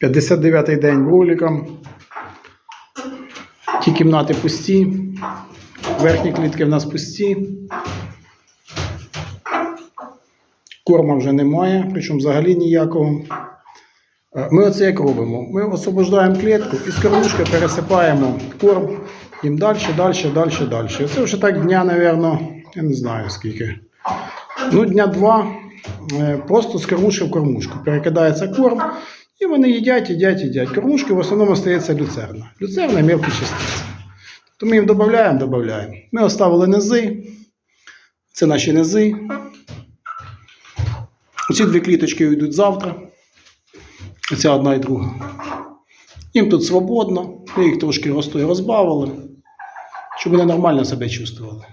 59-й день вуликам. Ті кімнати пусті. Верхні клітки в нас пусті. Корма вже немає, причому взагалі ніякого. Е, Ми оце як робимо? Ми освобождаємо клітку і з кормушки пересипаємо корм їм далі, далі, далі, далі. Це вже так дня, напевно, я не знаю скільки. Ну, дня два е, просто з кормушки в кормушку. Перекидається корм, і вони їдять, їдять, їдять. Кормушки в основному остається люцерна. Люцерна мілкі частиці. То ми їм додаємо, додаємо. Ми оставили низи. Це наші низи. Ці дві кліточки йдуть завтра. Ця одна і друга. Їм тут свободно. Ми їх трошки росту і розбавили, щоб вони нормально себе чувствували.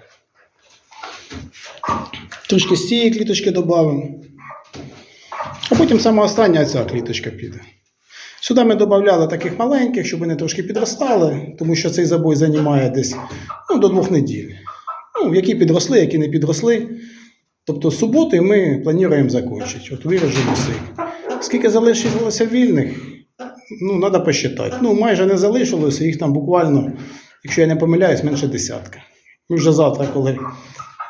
Трошки з цієї кліточки додамо. А потім саме остання ця кліточка піде. Сюди ми додавали таких маленьких, щоб вони трошки підростали, тому що цей забой займає десь ну, до двох неділь. Ну, які підросли, які не підросли. Тобто суботи ми плануємо закінчити. От виражемо цих. Скільки залишилося вільних, ну, треба посчитати. Ну, майже не залишилося, їх там буквально, якщо я не помиляюсь, менше десятка. Ми вже завтра, коли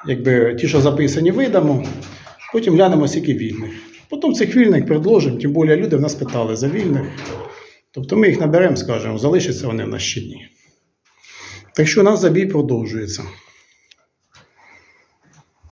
якби, ті, що записані, видамо, потім глянемо, скільки вільних. Потім цих вільних предложимо, тим більше люди в нас питали за вільних. Тобто ми їх наберемо, скажемо, залишаться вони в нас чи ні. Так що у нас забій продовжується.